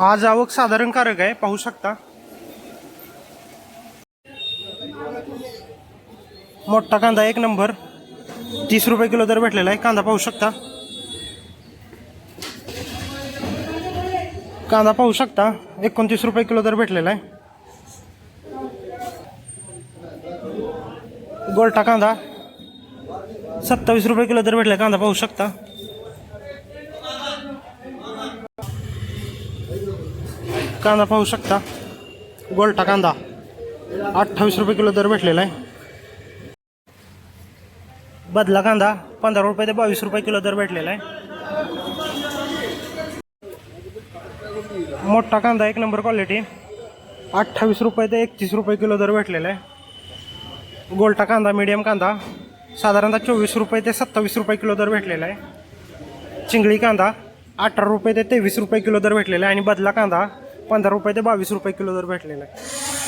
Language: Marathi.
आज आवक साधारण कारक आहे पाहू शकता. मोठा कांदा एक नंबर. तीस रुपये किलो दर भेटलेला आहे कांदा पाहू शकता. कांदा पाहू शकता एकोणतीस रुपये किलो दर भेटलेला आहे. गोलटा कांदा सत्तावीस रुपये किलो दर भेटला कांदा पाहू शकता. कांदा पाहू शकता. गोलटा कांदा. अठ्ठावीस रुपये किलो दर भेटलेला आहे. बदला कांदा पंधरा रुपये ते बावीस रुपये किलो दर भेटलेला आहे. मोठा कांदा एक नंबर क्वालिटी अठ्ठावीस रुपये ते एकतीस रुपये किलो दर भेटलेला आहे. गोलटा कांदा मीडियम कांदा. साधारणतः चोवीस रुपये ते सत्तावीस रुपये किलो दर भेटलेला आहे. चिंगळी कांदा अठरा रुपये ते तेवीस रुपये किलो दर भेटलेला आहे. आणि बदला कांदा पंधरा रुपये ते बावीस रुपये किलो जर भेटलेला. आहे